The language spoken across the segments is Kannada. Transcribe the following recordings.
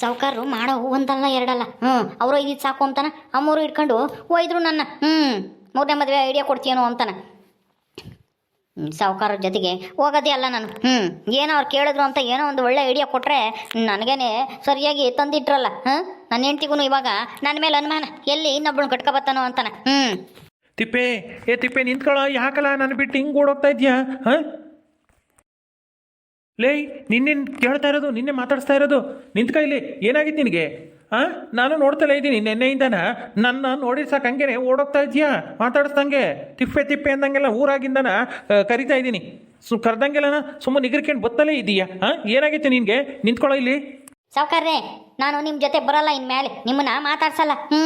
ಸಾವುಕಾರರು ಮಾಡೋ ಒಂದಲ್ಲ ಎರಡಲ್ಲ. ಹ್ಞೂ ಅವರು ಇದಿದ್ದು ಸಾಕು ಅಂತಾನ ಅಮ್ಮವರು ಇಟ್ಕೊಂಡು ಒಯ್ದ್ರು ನನ್ನ ಹ್ಞೂ ಮೂರನೇ ಮದುವೆ ಐಡಿಯಾ ಕೊಡ್ತೀಯನೋ ಅಂತಾನೆ. ಸಾವುಕಾರ ಜೊತೆಗೆ ಹೋಗೋದೇ ಅಲ್ಲ ನಾನು. ಹ್ಞೂ ಏನೋ ಅವ್ರು ಕೇಳಿದ್ರು ಅಂತ ಏನೋ ಒಂದು ಒಳ್ಳೆ ಐಡಿಯಾ ಕೊಟ್ಟರೆ ನನಗೇನೆ ಸರಿಯಾಗಿ ತಂದಿಟ್ರಲ್ಲ ಹಾಂ? ನನ್ನ ಹೆಂಡ್ತಿಗೂ ಇವಾಗ ನನ್ನ ಮೇಲೆ ಅನುಮಾನ. ಎಲ್ಲಿ ಇನ್ನೊಬ್ಬಳನ್ನ ಕಟ್ಕೊಬತ್ತಾನೋ ಅಂತಾನೆ. ಹ್ಞೂ ತಿಪ್ಪೆ ಏ ತಿಪ್ಪೆ ನಿಂತ್ಕೊಳ್ಳೋ ಯಾಕಲ್ಲ ನಾನು ಬಿಟ್ಟು ಹಿಂಗೆ ಓಡೋಗ್ತಾ ಇದೆಯಾ ಹಾಂ? ಲೇ ನಿನ್ನೇನು ಕೇಳ್ತಾ ಇರೋದು, ನಿನ್ನೆ ಮಾತಾಡಿಸ್ತಾ ಇರೋದು. ನಿಂತ್ಕ ಇಲ್ಲಿ, ಏನಾಗಿತ್ತು ನಿನಗೆ? ಹಾಂ ನಾನು ನೋಡ್ತಲೇ ಇದ್ದೀನಿ ನಿನ್ನೆಯಿಂದನ. ನನ್ನ ನೋಡಿ ಸಾಕು ಹಂಗೇನೆ ಓಡೋಗ್ತಾ ಇದೆಯಾ ಮಾತಾಡಿಸ್ದಂಗೆ. ತಿಪ್ಪೆ ತಿಪ್ಪೆ ಅಂದಂಗೆಲ್ಲ ಊರಾಗಿಂದನ ಕರಿತಾ ಇದ್ದೀನಿ. ಸು, ಕರ್ದಂಗೆಲ್ಲನ ಸುಮ್ಮನೆ ನಿಗರ್ಕೊಂಡು ಬತ್ತಲೇ ಇದೀಯಾ ಹಾಂ ಏನಾಗಿತ್ತು ನಿನಗೆ? ನಿಂತ್ಕೊಳ್ಳೋ ಇಲ್ಲಿ. ಸಾವುಕಾರ್ರೆ, ನಾನು ನಿಮ್ಮ ಜೊತೆ ಬರಲ್ಲ ಇನ್ಮೇಲೆ. ನಿಮ್ಮನ್ನ ಮಾತಾಡ್ಸಲ್ಲ. ಹ್ಞೂ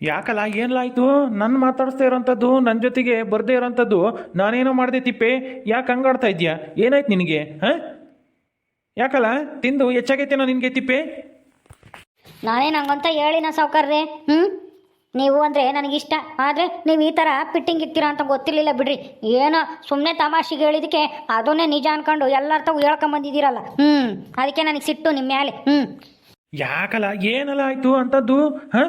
ಯಾಕಲ್ಲ ಏನ್ಲಾಯ್ತು? ನನ್ನ ಮಾತಾಡಿಸ್ತಾ ಇರೋಂಥದ್ದು ನನ್ನ ಜೊತೆಗೆ ಬರದೇ ಇರೋಂಥದ್ದು ನಾನೇನೋ ಮಾಡಿದೆ ತಿಪ್ಪೆ ಯಾಕೆ ಹಂಗಾಡ್ತಾ ಇದೆಯಾ ಏನಾಯ್ತು ನಿನಗೆ ಹಾಂ? ಯಾಕಲ್ಲ ತಿಂದು ಹೆಚ್ಚಾಗೈತೇನೋ ನಿನಗೆ ತಿಪ್ಪೆ? ನಾನೇನು ಹಂಗಂತ ಹೇಳಿನ ಸಾವುಕಾರ್ರೆ ಹ್ಞೂ ನೀವು ಅಂದರೆ ನನಗಿಷ್ಟ ಆದರೆ ನೀವು ಈ ಥರ ಪಿಟ್ಟಿಂಗ್ ಇರ್ತೀರಾ ಅಂತ ಗೊತ್ತಿರಲಿಲ್ಲ ಬಿಡ್ರಿ. ಏನೋ ಸುಮ್ಮನೆ ತಮಾಷೆಗೆ ಹೇಳಿದಕ್ಕೆ ಅದನ್ನೇ ನಿಜ ಅನ್ಕೊಂಡು ಎಲ್ಲರ ತಾವು ಹೇಳ್ಕೊಂಬಂದಿದ್ದೀರಲ್ಲ ಹ್ಞೂ ಅದಕ್ಕೆ ನನಗೆ ಸಿಟ್ಟು ನಿಮ್ಮ ಮೇಲೆ ಹ್ಞೂ ಯಾಕಲ್ಲ ಏನಲ್ಲ ಆಯಿತು ಅಂಥದ್ದು ಹಾಂ?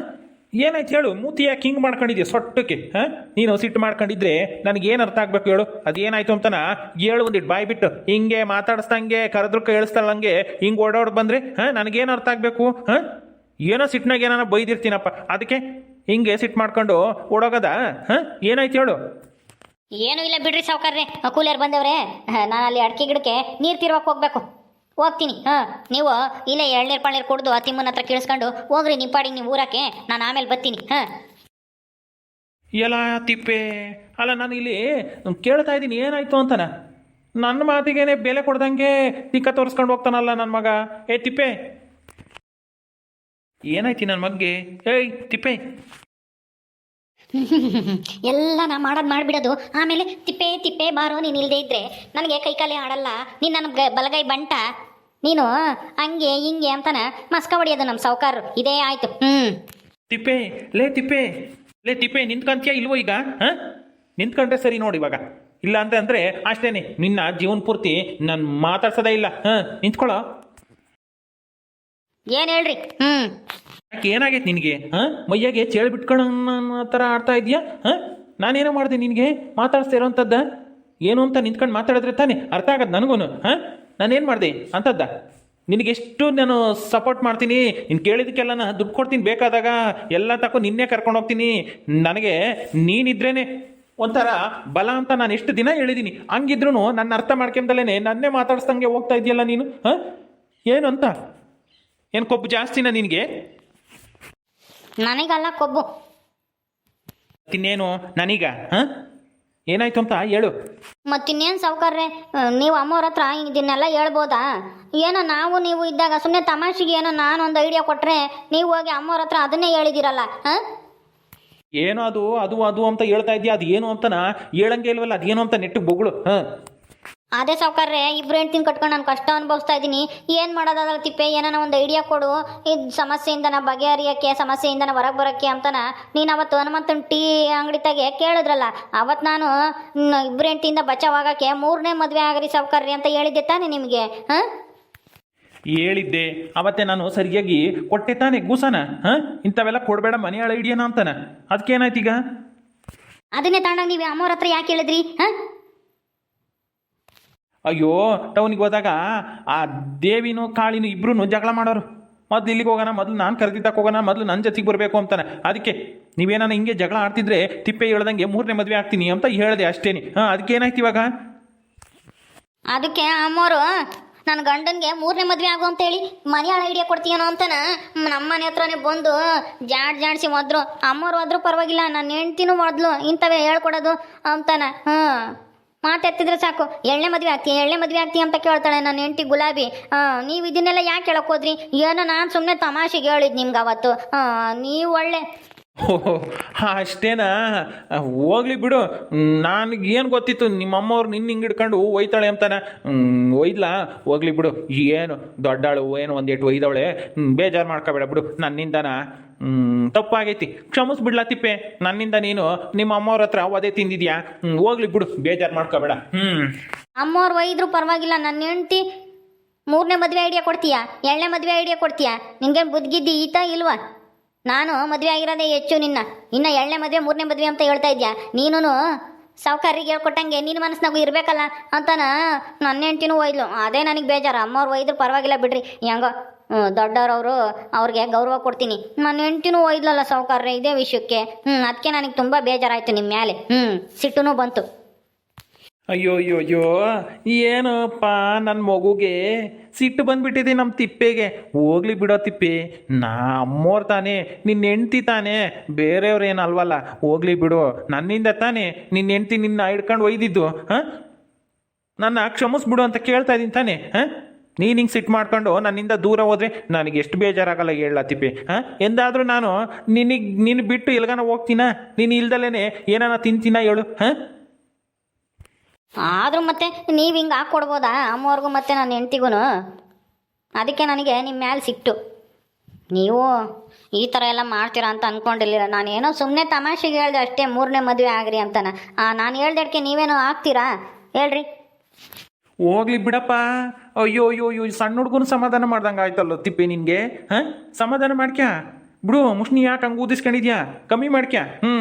ಏನಾಯ್ತು ಹೇಳು? ಮೂತಿ ಯಾಕೆ ಹಿಂಗೆ ಮಾಡ್ಕೊಂಡಿದ್ಯಾ? ಸೊಟ್ಟಕ್ಕೆ, ಹಾಂ? ನೀನು ಸಿಟ್ಟು ಮಾಡ್ಕೊಂಡಿದ್ರೆ ನನಗೆ ಏನು ಅರ್ಥ ಆಗಬೇಕು ಹೇಳು? ಅದೇನಾಯ್ತು ಅಂತನ ಹೇಳು ಒಂದಿಟ್ಟು ಬಾಯ್ ಬಿಟ್ಟು, ಹಿಂಗೆ ಮಾತಾಡಿಸ್ದಂಗೆ ಕರೆದ್ರು ಹಂಗೆ ಹಿಂಗೆ ಓಡಾಡ್ ಬಂದ್ರೆ, ಹಾಂ? ನನಗೇನು ಅರ್ಥ ಆಗಬೇಕು, ಹಾಂ? ಏನೋ ಸಿಟ್ಟಿನಾಗ ಏನಾರ ಬೈದಿರ್ತೀನಪ್ಪ, ಅದಕ್ಕೆ ಹಿಂಗೆ ಸಿಟ್ಟು ಮಾಡ್ಕೊಂಡು ಓಡೋಗದ, ಹಾಂ? ಏನಾಯ್ತು ಹೇಳು? ಏನೂ ಇಲ್ಲ ಬಿಡ್ರಿ ಸಾವುಕಾರ್ರೆ ಕೂಲಿಯರ್ ಬಂದವ್ರೆ, ನಾನು ಅಲ್ಲಿ ಅಡಿಕೆ ಗಿಡಕ್ಕೆ ನೀರು ತಿರ್ವಕ್ಕೆ ಹೋಗ್ಬೇಕು. ಹೋಗ್ತೀನಿ. ಹಾಂ ನೀವು ಇಲ್ಲೇ ಎಳ್ನೀರು ಪಳ್ನೀರು ಕುಡ್ದು ಆ ತಿಮ್ಮನ ಹತ್ರ ಕೇಳಿಸ್ಕೊಂಡು ಹೋಗ್ರಿ ನಿಮ್ಮ ಪಾಡಿಗೆ ನೀವು ಊರಕ್ಕೆ ನಾನು ಆಮೇಲೆ ಬರ್ತೀನಿ. ಹಾಂ. ಎಲ್ಲ ತಿಪ್ಪೆ. ಅಲ್ಲ ನಾನು ಇಲ್ಲಿ ಕೇಳ್ತಾ ಇದ್ದೀನಿ ಏನಾಯ್ತು ಅಂತಾನ? ನನ್ನ ಮಾತಿಗೇನೆ ಬೆಲೆ ಕೊಡ್ದಂಗೆ ತಿಕ್ಕ ತೋರಿಸ್ಕೊಂಡು ಹೋಗ್ತಾನಲ್ಲ ನನ್ನ ಮಗ. ಏ ತಿಪ್ಪೆ. ಏನಾಯ್ತಿ ನನ್ನ ಮಗ್ಗೆ? ಏಯ್ ತಿಪ್ಪೆ. ಎಲ್ಲ ನಾ ಮಾಡೋದು ಮಾಡಿಬಿಡೋದು. ಆಮೇಲೆ ತಿಪ್ಪೆ ತಿಪ್ಪೆ ಬಾರೋ ನೀನು ಇಲ್ಲದೆ ಇದ್ರೆ. ನನಗೆ ಕೈಕಾಲೇ ಆಡಲ್ಲ. ನೀನು ನನ್ನ ಬಲಗೈ ಬಂಟ. ನೀನು ಹಂಗೆ ಹಿಂಗೆ ಅಂತಾನ ಮಸ್ಕ ಹೊಡಿಯೋದು ನಮ್ಮ ಸಾವುಕಾರರು ಇದೇ ಆಯ್ತು. ಹ್ಮ್. ತಿಪ್ಪೆ ಲೇ ತಿಪ್ಪೆ ಲೇ ತಿಪ್ಪೆ ನಿಂತ್ಕೊಂತೀಯ ಇಲ್ವೋ ಈಗ? ಹಾಂ? ನಿಂತ್ಕೊಂಡ್ರೆ ಸರಿ ನೋಡಿ ಇವಾಗ. ಇಲ್ಲ ಅಂತ ಅಂದರೆ ಅಷ್ಟೇನೆ. ನಿನ್ನ ಜೀವನ ಪೂರ್ತಿ ನಾನು ಮಾತಾಡ್ಸೋದೇ ಇಲ್ಲ. ಹಾಂ ನಿಂತ್ಕೊಳ್ಳೋ. ಏನ್ ಹೇಳ್ರಿ? ಹ್ಮ್. ಯಾಕೆ ಏನಾಗೈತೆ ನಿನಗೆ? ಹಾಂ? ಮೈಯಾಗೆ ಚೇಳು ಬಿಟ್ಕೊಳ್ಳೋ ಥರ ಆಡ್ತಾ ಇದೆಯಾ? ಹಾಂ? ನಾನೇನೋ ಮಾಡಿದೆ ನಿನಗೆ? ಮಾತಾಡ್ಸ್ತಾ ಇರೋಂಥದ್ದ? ಏನು ಅಂತ ನಿಂತ್ಕೊಂಡು ಮಾತಾಡಿದ್ರೆ ತಾನೇ ಅರ್ಥ ಆಗತ್ತೆ ನನಗೂ ಹಾಂ? ನಾನೇನು ಮಾಡಿದೆ? ಅಂಥದ್ದ ನಿನಗೆಷ್ಟು ನಾನು ಸಪೋರ್ಟ್ ಮಾಡ್ತೀನಿ ನೀನು ಕೇಳಿದಕ್ಕೆಲ್ಲ ದುಡ್ಡು ಕೊಡ್ತೀನಿ ಬೇಕಾದಾಗ ಎಲ್ಲ ತಕೊ ನಿನ್ನೆ ಕರ್ಕೊಂಡು ಹೋಗ್ತೀನಿ. ನನಗೆ ನೀನಿದ್ರೇ ಒಂಥರ ಬಲ ಅಂತ ನಾನು ಎಷ್ಟು ದಿನ ಹೇಳಿದ್ದೀನಿ ಹಂಗಿದ್ರು ನನ್ನ ಅರ್ಥ ಮಾಡ್ಕೊಂಡಲೇ ನನ್ನೇ ಮಾತಾಡ್ಸ್ದಂಗೆ ಹೋಗ್ತಾ ಇದೆಯಲ್ಲ ನೀನು ಹಾಂ? ಏನು ಅಂತ? ಏನು ಕೊಬ್ಬು ಜಾಸ್ತಿನಾ ನಿನಗೆ? ನನಗಲ್ಲ ಕೊಬ್ಬು. ಇನ್ನೇನು ನನೀಗ ಹಾಂ? ಏನಾಯ್ತು ಅಂತ ಹೇಳು. ಮತ್ತಿನ್ನೇನು ಸಾವುಕಾರ್ರೆ ನೀವು ಅಮ್ಮವ್ರ ಹತ್ರ ಇದನ್ನೆಲ್ಲ ಹೇಳ್ಬೋದಾ? ಏನೋ ನಾವು ನೀವು ಇದ್ದಾಗ ಸುಮ್ಮನೆ ತಮಾಷೆಗೆ ಏನೋ ನಾನು ಒಂದು ಐಡಿಯಾ ಕೊಟ್ಟರೆ ನೀವು ಹೋಗಿ ಅಮ್ಮವ್ರ ಹತ್ರ ಅದನ್ನೇ ಹೇಳಿದಿರಲ್ಲ ಹಾಂ? ಏನು ಅದು ಅದು ಅದು ಅಂತ ಹೇಳ್ತಾ ಇದೆಯಾ? ಅದು ಏನು ಅಂತನ? ಹೇಳಂಗೆ ಇಲ್ವಲ್ಲ ಅದೇನು ಅಂತ ನೆಟ್ಟಿಗೆ ಬೊಗಳು ಹಾಂ? ಅದೇ ಸಾವುಕಾರ್ರೆ ಇಬ್ರು ಹೆಂಡ್ತಿನ ಕಟ್ಕೊಂಡು ನಾನು ಕಷ್ಟ ಅನುಭವಿಸ್ತಾ ಇದ್ದೀನಿ. ಏನು ಮಾಡೋದಾದ್ರೆ ತಿಪ್ಪೆ ಏನಾನ ಒಂದು ಐಡಿಯಾ ಕೊಡು. ಇದು ಸಮಸ್ಯೆಯಿಂದ ನಾ ಬಗೆಹರಿಯೋಕ್ಕೆ ಸಮಸ್ಯೆಯಿಂದ ನಾ ಹೊರಗೆ ಬರೋಕ್ಕೆ ಅಂತನ ನೀನು ಅವತ್ತು ಹನುಮಂತನ ಟೀ ಅಂಗಡಿ ತಗೆ ಕೇಳಿದ್ರಲ್ಲ ಅವತ್ತು ನಾನು ಇಬ್ರು ಹೆಂಡ್ತಿಯಿಂದ ಬಚಾವಾಗಕ್ಕೆ ಮೂರನೇ ಮದುವೆ ಆಗ್ರಿ ಸಾವುಕಾರ್ರಿ ಅಂತ ಹೇಳಿದ್ದೆ ತಾನೇ ನಿಮಗೆ ಹಾಂ? ಹೇಳಿದ್ದೆ. ಅವತ್ತೆ ನಾನು ಸರಿಯಾಗಿ ಕೊಟ್ಟೆ ತಾನೆ ಗೂಸನ ಹಾಂ? ಇಂಥವೆಲ್ಲ ಕೊಡಬೇಡ ಹಳೆ ಹಿಡಿಯೋಣ ಅಂತಾನೆ. ಅದಕ್ಕೇನಾಯ್ತು ಈಗ ಅದನ್ನೇ ತಗೊಂಡಾಗ ನೀವು ಅಮ್ಮವ್ರ ಹತ್ರ ಯಾಕೆ ಹೇಳಿದ್ರಿ ಹಾಂ? ಅಯ್ಯೋ ಟೌನಿಗೆ ಹೋದಾಗ ಆ ದೇವಿನೂ ಕಾಳಿನೂ ಇಬ್ರು ಜಗಳ ಮಾಡೋರು. ಮೊದ್ಲು ಇಲ್ಲಿಗೆ ಹೋಗೋಣ, ಮೊದಲು ನಾನು ಕರೆದಿದ್ದಕ್ಕೆ ಹೋಗೋಣ, ಮೊದಲು ನನ್ನ ಜೊತೆಗೆ ಬರಬೇಕು ಅಂತಾನೆ. ಅದಕ್ಕೆ ನೀವೇನಾನ ಹಿಂಗೆ ಜಗಳ ಆಡ್ತಿದ್ರೆ ತಿಪ್ಪೆ ಹೇಳ್ದಂಗೆ ಮೂರನೇ ಮದುವೆ ಆಗ್ತೀನಿ ಅಂತ ಹೇಳಿದೆ ಅಷ್ಟೇನಿ. ಹಾಂ, ಅದಕ್ಕೆ ಏನಾಯ್ತು ಇವಾಗ? ಅದಕ್ಕೆ ಅಮ್ಮೋರು ನನ್ನ ಗಂಡನಿಗೆ ಮೂರನೇ ಮದುವೆ ಆಗು ಅಂತೇಳಿ ಮನೆಯಾಳ ಐಡಿಯಾ ಕೊಡ್ತೀಯನೋ ಅಂತನ. ನಮ್ಮ ಮನೆ ಹತ್ರನೇ ಬಂದು ಜಾಡ್ ಜಾಡ್ಸಿ ಮೊದಲು ಅಮ್ಮೋರು ಆದರೂ ಪರವಾಗಿಲ್ಲ ನನ್ನ ಹೆಂಡ್ತಿನೂ ಮೊದಲು ಇಂಥವೇ ಹೇಳ್ಕೊಡೋದು ಅಂತಾನೆ. ಹಾಂ. ಮಾತೆತ್ತಿದ್ರೆ ಸಾಕು. ಎಳ್ಳೆ ಮದುವೆ ಆಗ್ತೀಯ ಎಳ್ಳೆ ಮದುವೆ ಆಗ್ತೀಯ ಅಂತ ಕೇಳ್ತಾಳೆ ನನ್ನ ಹೆಂಡತಿ ಗುಲಾಬಿ. ನೀವು ಇದನ್ನೆಲ್ಲ ಯಾಕೆ ಹೇಳಕ್ ಹೋದ್ರಿ? ಏನೋ ನಾನು ಸುಮ್ಮನೆ ತಮಾಷೆಗೆ ಹೇಳಿದ್ ನಿಮ್ಗೆ ಅವತ್ತು. ನೀವು ಒಳ್ಳೆ ಓಹೋ ಅಷ್ಟೇನಾ? ಹೋಗ್ಲಿ ಬಿಡು. ನನಗೇನು ಗೊತ್ತಿತ್ತು? ನಿಮ್ಮಮ್ಮವ್ರು ನಿನ್ನ ಹಿಂಗೆ ಹಿಡ್ಕೊಂಡು ಒಯ್ತಾಳೆ ಅಂತಾನೆ. ಒಯ್ದ್ಲಾ? ಹೋಗ್ಲಿ ಬಿಡು. ಏನು ದೊಡ್ಡಾಳು, ಏನು ಒಂದೇಟು ಒಯ್ದವಳೆ? ಬೇಜಾರು ಮಾಡ್ಕೋಬೇಡ ಬಿಡು. ನನ್ನಿಂದನ? ತಪ್ಪಾಗೈತಿ. ಕ್ಷಮಿಸ್ಬಿಡ್ಲಾ ತಿಪ್ಪೆ. ನನ್ನಿಂದ ನೀನು ನಿಮ್ಮ ಅಮ್ಮವ್ರ ಹತ್ರ ಓದೇ ತಿಂದಿದ್ಯಾ? ಹೋಗ್ಲಿ ಬಿಡು. ಬೇಜಾರು ಮಾಡ್ಕೋಬೇಡ. ಹ್ಞೂ ಅಮ್ಮವ್ರು ಒಯ್ದ್ರು ಪರವಾಗಿಲ್ಲ. ನನ್ನ ಹೆಂಡ್ತಿ ಮೂರನೇ ಮದುವೆ ಐಡಿಯಾ ಕೊಡ್ತೀಯಾ? ಎರಡನೇ ಮದುವೆ ಐಡಿಯಾ ಕೊಡ್ತೀಯಾ? ನಿನಗೆ ಬುದ್ಧಿಗಿದ್ದಿ ಈತ ಇಲ್ವಾ? ನಾನು ಮದುವೆ ಆಗಿರೋದೇ ಹೆಚ್ಚು ನಿನ್ನ. ಇನ್ನು ಎರಡನೇ ಮದುವೆ, ಮೂರನೇ ಮದುವೆ ಅಂತ ಹೇಳ್ತಾ ಇದ್ಯಾ? ನೀನು ಸಾವುಕಾರಿಗೆ ಹೇಳ್ಕೊಟ್ಟಂಗೆ ನಿನ್ನ ಮನಸ್ಸಿನಾಗೂ ಇರಬೇಕಲ್ಲ ಅಂತಾನ ನನ್ನ ಹೆಂಡ್ತಿನೂ ಒಯ್ದು ಅದೇ ನನಗೆ ಬೇಜಾರು. ಅಮ್ಮವ್ರು ಒಯ್ದ್ರು ಪರವಾಗಿಲ್ಲ ಬಿಡ್ರಿ. ಹೆಂಗೋ ದೊಡ್ಡವ್ರವರು ಅವ್ರಿಗೆ ಗೌರವ ಕೊಡ್ತೀನಿ. ನನ್ನ ಹೆಂಡ್ತಿನೂ ಒಯ್ದ್ಲಲ್ಲ ಸಾವುಕಾರ್ರೆ ಇದೇ ವಿಷಯಕ್ಕೆ. ಹ್ಞೂ ಅದಕ್ಕೆ ನನಗೆ ತುಂಬ ಬೇಜಾರಾಯಿತು ನಿಮ್ಮ ಮೇಲೆ ಹ್ಞೂ ಸಿಟ್ಟು ಬಂತು. ಅಯ್ಯೋ ಅಯ್ಯೋ ಅಯ್ಯೋ. ಏನಪ್ಪ ನನ್ನ ಮಗುಗೆ. ಸಿಟ್ಟು ಬಂದ್ಬಿಟ್ಟಿದೆ ನಮ್ಮ ತಿಪ್ಪೆಗೆ. ಹೋಗ್ಲಿ ಬಿಡೋ ತಿಪ್ಪಿ. ನಾ ಅಮ್ಮೋರ್ ತಾನೆ ನಿನ್ನ ಹೆಂಡ್ತಿ ತಾನೆ. ಬೇರೆಯವ್ರು ಏನಲ್ವಲ್ಲ ಹೋಗ್ಲಿ ಬಿಡು. ನನ್ನಿಂದ ತಾನೆ ನಿನ್ನ ಹೆಂಡ್ತಿ ನಿನ್ನ ಹಿಡ್ಕೊಂಡು ಒಯ್ದಿದ್ದು, ಹಾಂ? ನನ್ನ ಕ್ಷಮಿಸ್ಬಿಡು ಅಂತ ಕೇಳ್ತಾ ಇದ್ದೀನಿ ತಾನೆ, ಹಾಂ? ನೀನು ಹಿಂಗೆ ಸಿಟ್ಟು ಮಾಡ್ಕೊಂಡು ನನ್ನಿಂದ ದೂರ ಹೋದ್ರೆ ನನಗೆ ಎಷ್ಟು ಬೇಜಾರಾಗಲ್ಲ ಹೇಳ ತಿಪ್ಪಿ, ಹಾಂ? ಎಂದಾದರೂ ನಾನು ನಿನಗೆ ನಿನ್ನ ಬಿಟ್ಟು ಎಲ್ಗಾನ ಹೋಗ್ತೀನ? ನೀನು ಇಲ್ದಲೇ ಏನಾನ ತಿಂತೀನ ಹೇಳು, ಹಾಂ? ಆದರೂ ಮತ್ತೆ ನೀವು ಹಿಂಗೆ ಹಾಕ್ಕೊಡ್ಬೋದಾ ಅಮ್ಮವ್ರಿಗೂ ಮತ್ತೆ ನನ್ನ ಹೆಂಡ್ತಿಗೂ ಅದಕ್ಕೆ ನನಗೆ ನಿಮ್ಮ ಮ್ಯಾಲೆ ಸಿಕ್ತು ನೀವು ಈ ಥರ ಎಲ್ಲ ಮಾಡ್ತೀರಾ ಅಂತ ಅಂದ್ಕೊಂಡಿರಲಿಲ್ಲ ನಾನು ಏನೋ ಸುಮ್ಮನೆ ತಮಾಷೆಗೆ ಹೇಳ್ದೆ ಅಷ್ಟೇ ಮೂರನೇ ಮದುವೆ ಆಗ್ರಿ ಅಂತಾನ. ನಾನು ಹೇಳ್ದಕ್ಕೆ ನೀವೇನೋ ಆಗ್ತೀರಾ? ಹೇಳ್ರಿ. ಹೋಗ್ಲಿ ಬಿಡಪ್ಪ. ಅಯ್ಯೋ ಅಯ್ಯೋ ಅಯ್ಯೋ ಸಣ್ಣ ಹುಡುಗನ ಸಮಾಧಾನ ಮಾಡ್ದಂಗೆ ಆಯ್ತಲ್ಲ ತಿಪ್ಪಿ ನಿನಗೆ? ಹಾಂ? ಸಮಾಧಾನ ಮಾಡ್ಕ್ಯಾ? ಬಿಡು ಮುಷ್ಣಿ ಯಾಕೆ ಹಂಗೆ ಊದಿಸ್ಕೊಂಡಿದ್ಯಾ? ಕಮ್ಮಿ ಮಾಡ್ಕ್ಯಾ? ಹ್ಞೂ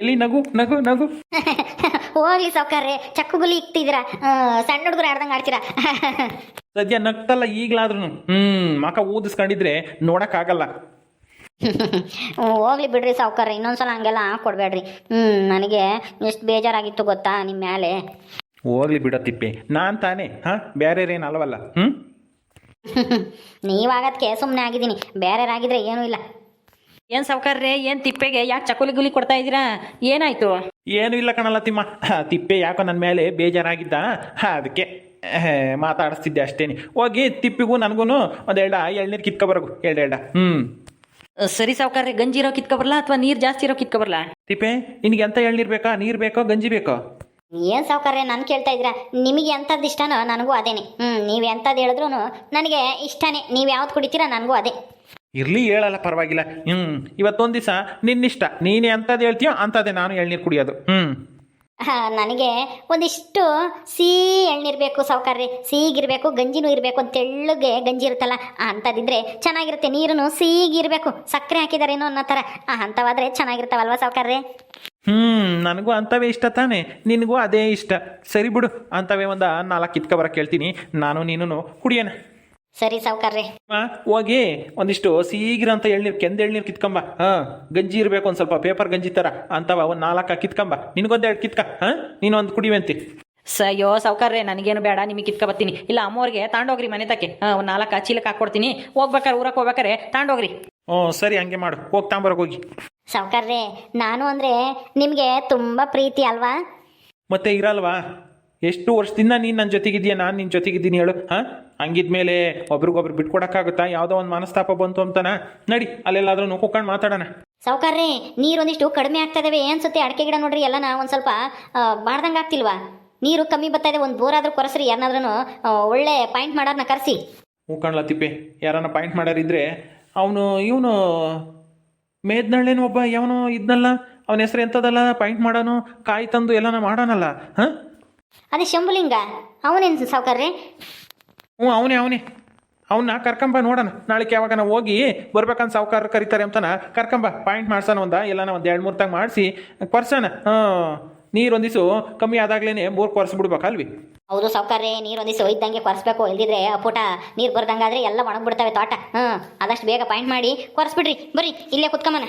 ಎಲ್ಲಿ ನಗು ನಗು ನಗು? ಹೋಗ್ಲಿ ಸಾವುಕಾರ್ರೆ ಚಕ್ಕುಗುಲಿ ಗುಲಿ ಆ, ಸಣ್ಣ ಹುಡುಗರು ಆಡ್ದಂಗೆ ಆಡ್ತೀರಾ? ಸದ್ಯ ನಗ್ತಲ್ಲ ಈಗಲಾದ್ರೂ ಹ್ಮ್ ಮಕ ಊದಿಸ್ಕೊಂಡಿದ್ರೆ ನೋಡೋಕ್ಕಾಗಲ್ಲ. ಹೋಗ್ಲಿ ಬಿಡ್ರಿ ಸಾವ್ಕಾರ್ರೆ ಇನ್ನೊಂದ್ಸಲ ಹಂಗೆಲ್ಲ ಕೊಡ್ಬೇಡ್ರಿ ಹ್ಞೂ ನನಗೆ ಎಷ್ಟು ಬೇಜಾರಾಗಿತ್ತು ಗೊತ್ತಾ ನಿಮ್ಮ ಮೇಲೆ ಹೋಗ್ಲಿ ಬಿಡೋ ತಿಪ್ಪಿ. ನಾನು ತಾನೇ ಹಾಂ? ಬೇರೆರೇನು ಅಲ್ವಲ್ಲ ಹ್ಞೂ ನೀವಾಗದಕ್ಕೆ ಸುಮ್ಮನೆ ಆಗಿದ್ದೀನಿ. ಬೇರೆರಾಗಿದ್ರೆ ಏನೂ ಇಲ್ಲ. ಏನು ಸಾವ್ಕಾರ್ರೆ ಏನು ತಿಪ್ಪೆಗೆ ಯಾಕೆ ಚಕೋಲಿ ಗುಲಿ ಕೊಡ್ತಾ ಇದ್ದೀರಾ? ಏನಾಯ್ತು? ಏನು ಇಲ್ಲ ಕಣಲ್ಲ ತಿಮ್ಮ. ತಿಪ್ಪೆ ಯಾಕೋ ನನ್ನ ಮೇಲೆ ಬೇಜಾರಾಗಿದ್ದ? ಹಾ, ಅದಕ್ಕೆ ಮಾತಾಡಿಸ್ತಿದ್ದೆ ಅಷ್ಟೇನಿ. ಹೋಗಿ ತಿಪ್ಪಿಗೂ ನನಗೂ ಒಂದೆರಡ ಎಳ್ನೀರು ಕಿತ್ಕೊಬರಗು ಎರಡೆರಡ ಹ್ಞೂ ಸರಿ ಸಾವ್ಕಾರ್ರೆ ಗಂಜಿ ಇರೋ ಕಿತ್ಕೊಬರ್ಲಾ ಅಥವಾ ನೀರು ಜಾಸ್ತಿ ಇರೋ ಕಿತ್ಕೊಬರ್ಲಾ ತಿಪ್ಪೆ ನಿನಗೆ ಎಂತ ಎಳ್ನೀರು ಬೇಕಾ ನೀರು ಬೇಕೋ ಗಂಜಿ ಬೇಕೋ? ಏನು ಸಾವುಕಾರ್ರೆ ನಾನು ಕೇಳ್ತಾ ಇದ್ದೀರಾ? ನಿಮಗೆ ಎಂಥದ್ದು ಇಷ್ಟನೋ ನನಗೂ ಅದೇನೆ. ಹ್ಞೂ ನೀವು ಎಂಥದ್ದು ಹೇಳಿದ್ರು ನನಗೆ ಇಷ್ಟನೇ. ನೀವು ಯಾವ್ದು ಕುಡಿತೀರಾ ನನಗೂ ಅದೇ. ಇರ್ಲಿ ಹೇಳಲ್ಲ ಪರವಾಗಿಲ್ಲ. ಹ್ಞೂ ಇವತ್ತೊಂದು ದಿವಸ ನಿನ್ನಿಷ್ಟ. ನೀನು ಎಂಥದ್ದು ಹೇಳ್ತೀಯೋ ಅಂಥದ್ದೇ ನಾನು ಎಳ್ನೀರು ಕುಡಿಯೋದು. ಹ್ಞೂ ಹಾ, ನನಗೆ ಒಂದಿಷ್ಟು ಸಿಹಿ ಎಳ್ನಿರ್ಬೇಕು ಬೇಕು ಸಾವುಕಾರ್ರೆ. ಸಿಹಿಗಿರಬೇಕು ಗಂಜಿನೂ ಇರಬೇಕು ತೆಳ್ಳಗೆ ಗಂಜಿ ಇರುತ್ತಲ್ಲ ಅಂಥದ್ದಿದ್ರೆ ಚೆನ್ನಾಗಿರುತ್ತೆ. ನೀರು ಸಿಹಿಗಿರಬೇಕು ಸಕ್ಕರೆ ಹಾಕಿದಾರೇನೋ ಅನ್ನೋ ಥರ. ಆ, ಅಂಥವಾದ್ರೆ ಚೆನ್ನಾಗಿರ್ತಾವಲ್ವ ಸಾವುಕಾರ್ರೆ? ಹ್ಞೂ ನನಗೂ ಅಂಥವೇ ಇಷ್ಟ ತಾನೆ. ನಿನಗೂ ಅದೇ ಇಷ್ಟ. ಸರಿ ಬಿಡು ಅಂಥವೇ ಒಂದು ನಾಲ್ಕು ಕಿತ್ಕೊಬರಕ್ಕೆ ಕೇಳ್ತೀನಿ ನಾನು ನೀನು ಕುಡಿಯೋಣ. ಸರಿ ಸಾವುಕಾರ್ರೆ. ಅಮ್ಮ, ಹೋಗಿ. ಒಂದಿಷ್ಟು ಸಿಹಿಗಿರೋಂಥ ಎಳ್ನೀರು ಕೆಂದ ಎಳ್ನೀರು ಕಿತ್ಕೊಂಬ. ಹಾಂ ಗಂಜಿ ಇರಬೇಕು ಒಂದು ಸ್ವಲ್ಪ ಪೇಪರ್ ಗಂಜಿ ಥರ ಅಂತವ ಒಂದು ನಾಲ್ಕು ಕಿತ್ಕೊಂಬ. ನಿನಗೊಂದೆರಡು ಕಿತ್ಕ ಹಾಂ? ನೀನೊಂದು ಕುಡಿವಂತಿ ಸಯ್ಯೋ ಸೌಕರ್ಯ ನನಗೇನು ಬೇಡ ನಿಮಗೆ ಕಿತ್ಕೊಬತ್ತೀನಿ ಇಲ್ಲ ಅಮ್ಮವ್ರಿಗೆ ತಾಂಡೋಗ್ರಿ ಮನೆ ತಕ್ಕೆ. ಹಾಂ ಒಂದು ನಾಲ್ಕು ಚೀಲಕ್ಕೆ ಹಾಕ್ಕೊಡ್ತೀನಿ ಹೋಗ್ಬೇಕಾರೆ ಊರಕ್ಕೆ ಹೋಗ್ಬೇಕಾರೆ ತಾಂಡೋಗ್ರಿ. ಹ್ಞೂ ಸರಿ ಹಂಗೆ ಮಾಡು. ಹೋಗಿ ತಾಂಬರಕ್ಕೆ ಹೋಗಿ. ಸಾವುಕಾರ್ರೆ ನಾನು ಅಂದರೆ ನಿಮಗೆ ತುಂಬ ಪ್ರೀತಿ ಅಲ್ವಾ? ಮತ್ತೆ ಇರಲ್ವಾ? ಎಷ್ಟು ವರ್ಷದಿಂದ ನೀನು ನನ್ನ ಜೊತೆಗಿದ್ಯಾ? ನಾನು ನಿನ್ನ ಜೊತೆಗಿದ್ದೀನಿ ಹೇಳು ಹಾಂ? ಹಂಗಿದ್ಮೇಲೆ ಒಬ್ರಿಗೊಬ್ರು ಬಿಟ್ಕೊಡಕ್ಕಾಗುತ್ತಾ? ಯಾವುದೋ ಒಂದು ಮನಸ್ತಾಪ ಬಂತು ಅಂತನ? ನಡಿ ಅಲ್ಲೆಲ್ಲಾದ್ರೂ ಕೂತ್ಕೊಂಡು ಮಾತಾಡೋಣ. ಸಾವುಕಾರ್ರೆ ನೀರೊಂದಿಷ್ಟು ಕಡಿಮೆ ಆಗ್ತಾ ಇದಾವೆ ಅನ್ಸುತ್ತೆ ಅಡಿಕೆ ಗಿಡ ನೋಡ್ರಿ ಎಲ್ಲನ ಒಂದು ಸ್ವಲ್ಪ ಬಾಡ್ದಂಗೆ ಆಗ್ತಿಲ್ವಾ? ನೀರು ಕಮ್ಮಿ ಬರ್ತಾ ಇದೆ ಒಂದು ಬೋರ್ ಆದ್ರೂ ಕೊರಸ್ರಿ ಯಾರನ್ನಾದ್ರೂ ಒಳ್ಳೆ ಪಾಯಿಂಟ್ ಮಾಡೋರ್ನ ಕರೆಸಿ. ಹೂಕಣ್ಲ ತಿಪ್ಪೆ ಯಾರನ್ನ ಪಾಯಿಂಟ್ ಮಾಡೋರಿದ್ರೆ ಅವನು ಇವನು ಮೇದ್ನಳ್ಳೇನು ಒಬ್ಬ ಯಾವನು ಇದ್ನಲ್ಲ ಅವನ ಹೆಸರು ಎಂಥದಲ್ಲ? ಪಾಯಿಂಟ್ ಮಾಡೋನು ಕಾಯಿ ತಂದು ಎಲ್ಲನ ಮಾಡೋನಲ್ಲ ಹಾಂ? ಅದೇ ಶಂಭುಲಿಂಗ. ಅವನೇನು ಸಾವುಕಾರ್ರೆ? ಹ್ಞೂ, ಅವನೇ ಅವನೇ. ಅವನ್ನ ಕರ್ಕಂಬ ನೋಡೋಣ. ನಾಳೆಗೆ ಯಾವಾಗ ನಾವು ಹೋಗಿ ಬರ್ಬೇಕಂತ ಸಾವುಕಾರ ಕರೀತಾರೆ ಅಂತನ ಕರ್ಕಂಬ ಪಾಯಿಂಟ್ ಮಾಡ್ಸೋಣ ಒಂದ ಎಲ್ಲನ ಒಂದು ಎರಡು ಮೂರು ತಂಗ ಮಾಡಿಸಿ ಕೊರ್ಸೋಣ. ಹಾಂ ನೀರು ಒಂದಿಸು ಕಮ್ಮಿ ಆದಾಗ್ಲೇ ಬೋರ್ ಕೊರ್ಸ್ಬಿಡ್ಬೇಕಲ್ವಿ ಹೌದು ಸಾವುಕಾರ್ರೆ, ನೀರು ಒಂದಿಷ್ಟು ಇದ್ದಂಗೆ ಕೊರ್ಸ್ಬೇಕು, ಇಲ್ದಿದ್ರೆ ಪುಟ ನೀರು ಬರ್ದಂಗಾದ್ರೆ ಎಲ್ಲ ಒಣಗ್ಬಿಡ್ತಾವೆ ತೋಟ. ಹ್ಞೂ, ಆದಷ್ಟು ಬೇಗ ಪಾಯಿಂಟ್ ಮಾಡಿ ಕೊರ್ಸ್ಬಿಡ್ರಿ. ಬರ್ರಿ, ಇಲ್ಲೇ ಕುತ್ಕೊಂಬನ